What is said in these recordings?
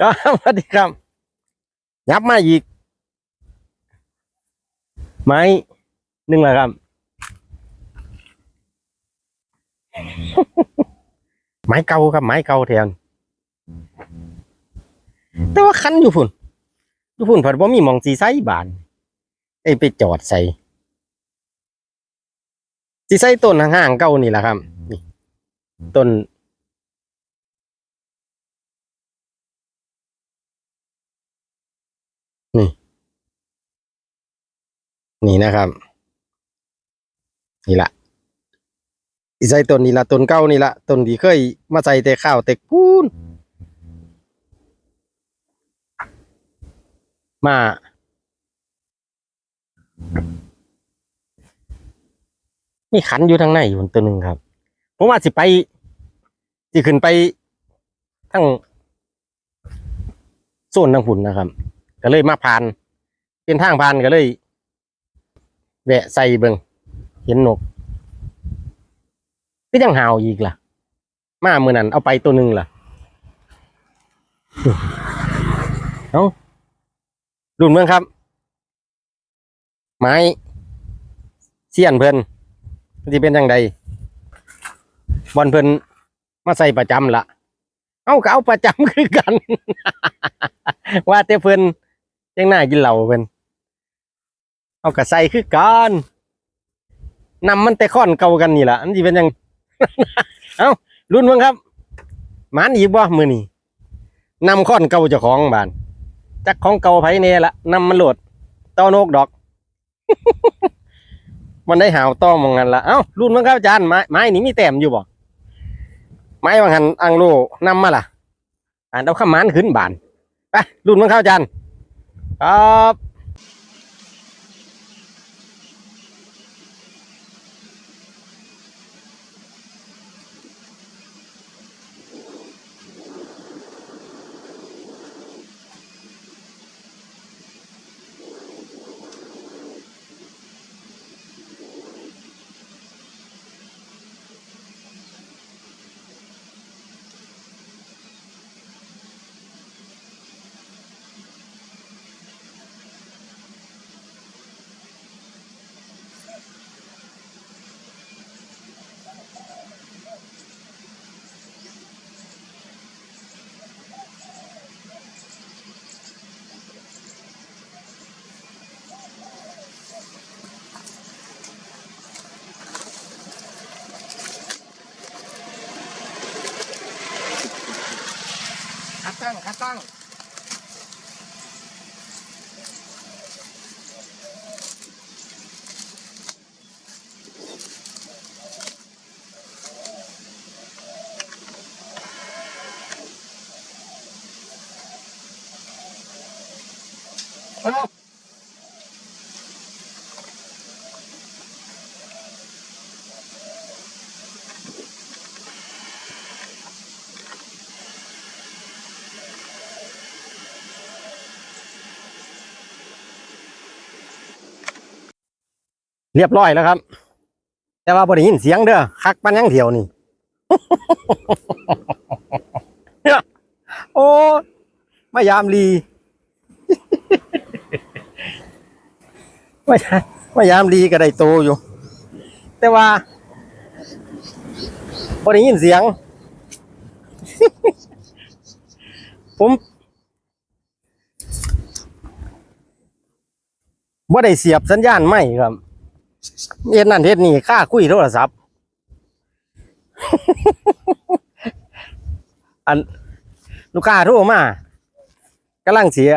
ครับสวัสดีครับ ยับมาอีก ไม้หนึ่งล้วครับ ไม้เก่าครับ ไม้เก่าแทนแต่ว่าคันอยู่พุ่นอยู่พุ่นผัดว่ามีมองสีไซบานไอ้ไปจอดใส่สีไซต้นห่างๆเก่านี่แหละครับนี่ต้น นี่ นี่นะครับ นี่ละใส่ต้นนี่ละต้นเก้านี่ละต้นที่เคยมาใส่แต่ข้าวแต่กูนมานี่ขันอยู่ทางในอยู่ตัวหนึ่งครับ ผมว่าสิไปสิขึ้นไปทั้งโซนทางหุ่นนะครับ ก็เลยมาผ่าน เป็นทางผ่านก็เลย แวะใส่เบิงเห็นนกก็ยังหาวอีกล่ะ มาเมื่อนั้นเอาไปตัวหนึ่งล่ะเอารุ่นเมืองครับ ไม้เสียนเพิ่นมันจะเป็นยังไงบอลเพิ่นมาใส่ประจำละเอาก็เอาประจำคือกัน ว่าแต่เพิ่น ยังน่ากินเหล้าเพิ่นเอากระใส่คือกันนำมันแต่ค้อนเก่ากันนี่แหละอันที่เป็นยัง เอารุ่นเบิ่งครับมานอีกบ่มือนี่นำค้อนเก่าเจ้าของบ้านจักของเก่าไผเน่ละนำมันโหลดต้อนกดอก มันได้หาวต้อมองกันละเอ้ารุ่นเบิ่งครับอาจารย์ไม้ไม้นี่มีแต้มอยู่บ่ไม้บางหันอังโลนำมาล่ะอ่านเอาข้ามานขึ้นบานไปรุ่นเบิ่งครับอาจารย์ ครับ คัด ตั้ง เรียบร้อยแล้วครับ แต่ว่าบ่ได้ยินเสียงเด้อคักปันยังเถียวนี่ โอ้มายามลีมายามมายามลีก็ได้โตอยู่ แต่ว่าบ่ได้ยินเสียง ผมบ่ได้เสียบสัญญาณไม่ครับ เฮ็ดนั่นเฮ็ดนี่ค่าคุยโทรศัพท์ อันลูกค้าโทรมากำลังเสีย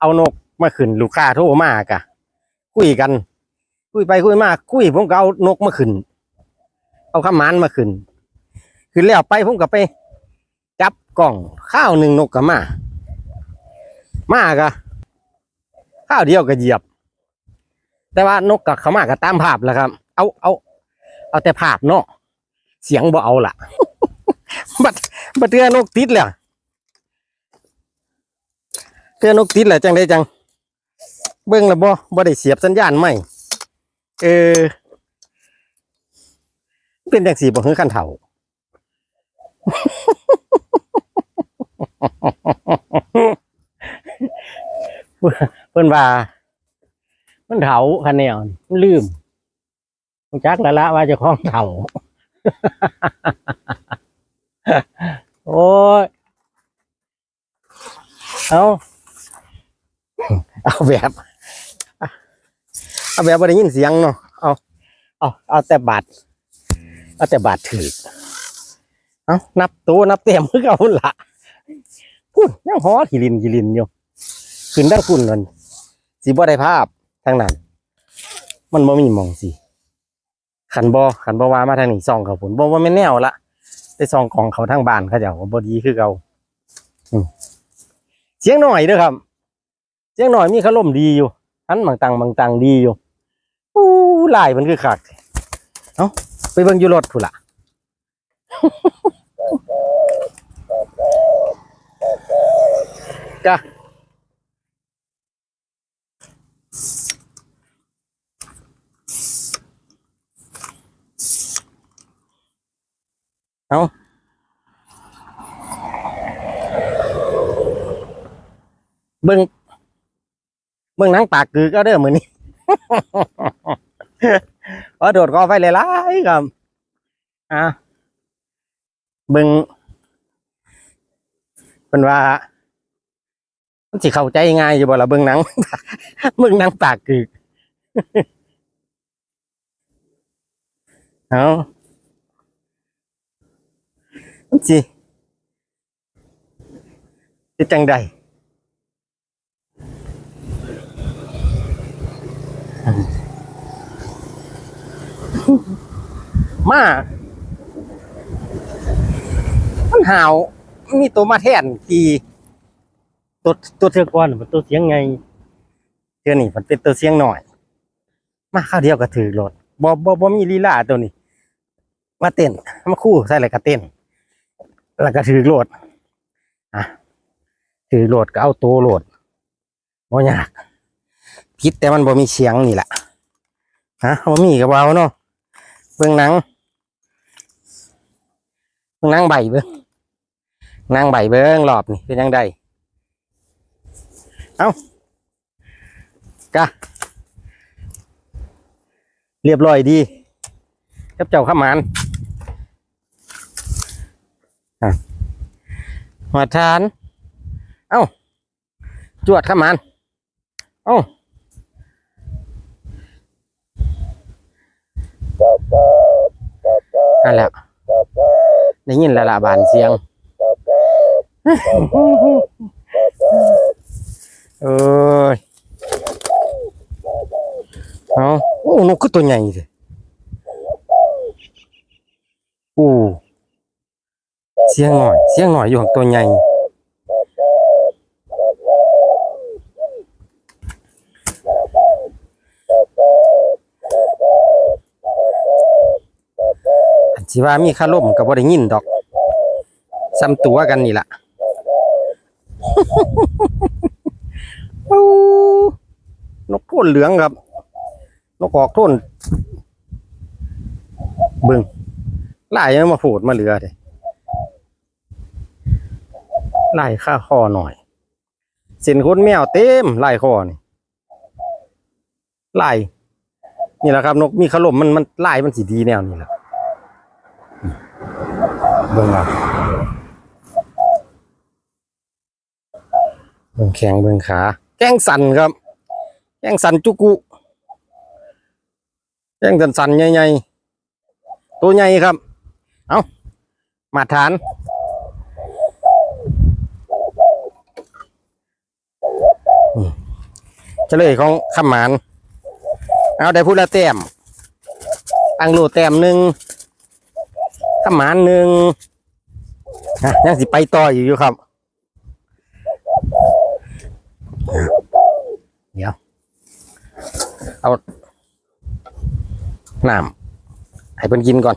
เอานกมาขึ้น ลูกค้าโทรมากะคุยกัน คุยไปคุยมาคุยผมก็เอานกมาขึ้น เอาข้ามานมาขึ้นขึ้นแล้วไปผมก็ไป จับกล่องข้าวหนึ่งนกก็มา มากะข้าวเดียวก็เหยียบ แต่ว่านกกับเขามาก็ตามภาพแหล้วครับ เอาเอาเอาแต่ภาพเนาะเสียงบ่เอาล่ะ บัดบัดเตือนกติดแล้วเตือนกติดแล้วจังได้จัง เบิ่งแล้วบ่บ่ได้เสียบสัญญาณไม่เออ เป็นจังสีบ่คือคันเถ่าเพิ่อนว่า มันเถาคันแนวนี่มันลืมรู้จักแล้วละว่าจะคล้องเถาโอ้ยเอาเอาแบบเอาแบบบ่ได้ยินเสียงเนาะเอาเอาเอาแต่บาทเอาแต่บาทถือเอานับตัวนับเต็มคือเอาละพูดยังหอขีลินขีลินอยู่ขึ้นด้านคุณนั่นสีบ่ได้ภาพ ทางนั้น มันบ่มีมองสิขันบ่ขันบ่ว่ามาทางนี้ซองเขาผลบ่ว่าแม่แนวละได้ซองของเขาทางบ้านเขาเจ้าบ่ดีคือเกาเสียงหน่อยเด้อครับ เสียงหน่อยมีคารมดีอยู่หันบางตังบางตังดีอยู่อู้ลายมันคือคักเอ้าไปเบิ่งอยู่รถพุ่นล่ะจ้ะ เอาเบิ่งเบิ่งนังปากคือก็เด้อมือนี้พอโดดกอไฟเลยล่ะครับอะเบิ่งเป็นว่ามันสิเข้าใจง่ายอยู่บ่ล่ะเบิ่งหนังเบิ่งหนังปากคือเอา สิสิจังใดมามันหาวมีตัวมาแทนที่ตัวตัวเทือกก่อนมันตัวเสียงไงเทือนี่มันเป็นตัวเสียงหน่อย มาข้าวเดียวก็ถือรถบ่บ่บ่มีลีลาตัวนี้ มาเต้นมาคู่ใส่อะไรก็เต้น แล้วก็ถือโหลดอะถือโหลดก็เอาตัวโหลดบ่ยากพิษแต่มันบ่มีเสียงนี่แหละฮะบ่มีก็เบาเนาะเบิ่งหนังเบิ่งหนังใบเบิ่งนังใบเบิ่งรอบนี่เป็นยังไงเอากะเรียบร้อยดีกับเจ้าข้ามาน หัวทาน เอ้า จวดข้ามานเอ้านั่นแหละได้ยินละละบานเสียง เอ้ยเอาโอ้นกคือตัวใหญ่เลยโอ้ สียงหน่อย เสียงหน่อยอยู่ของตัวใหญ่สิว่ามีคาร่มกับบ่ได้ยินดอกซ้ำตัวกันนี่ล่ะนกโทนเหลืองครับ นกออกโทนเบึงไล่ยังมาโผดมาเหลือเลย ไล่ข้าคอหน่อยเส้นคนแมวเต็มไล่คอนี่ไล่นี่แหละครับ นกมีขลมมันมันไล่มันสีดีแนวนี้แหละอืมเบิ่งเอาเบิ่งแข้งเบิ่งขา แข้งสันครับ แข้งสันจุกุแข้งสันสันๆใหญ่ๆตัวใหญ่ครับ เอามาทานอืม เฉลยของขมานเอาได้พูดละแต้มอังโลแต้มหนึ่งขมานหนึ่งยังสิไปต่ออยู่อยู่ครับ เดี๋ยว เอาน้ำให้เพิ่นกินก่อน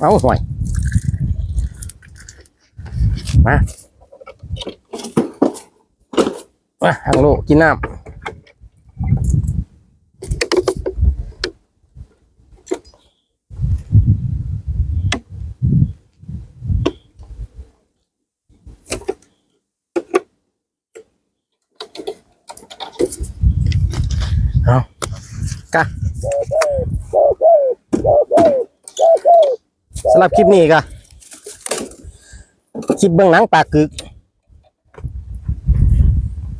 เอาห่วย มามาฮังโลกินน้ำเอากะสำหรับคลิปนี้กะ คลิปเบื้องหลังปากกึก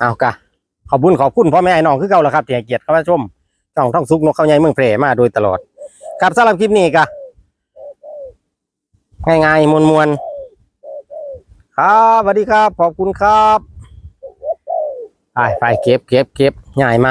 เอากะขอบคุญขอบคุณพ่อแม่ไอ้น้องคือเก่าแล้วครับที่ให้เกียรติเข้ามาชมช่องท่องสุกนกเขาใหญ่เมืองแพร่มาโดยตลอด ครับสำหรับคลิปนี้กะง่ายๆมวลๆครับสวัสดีครับ ขอบคุณครับไปไปเก็บเก็บเก็บง่ายไหม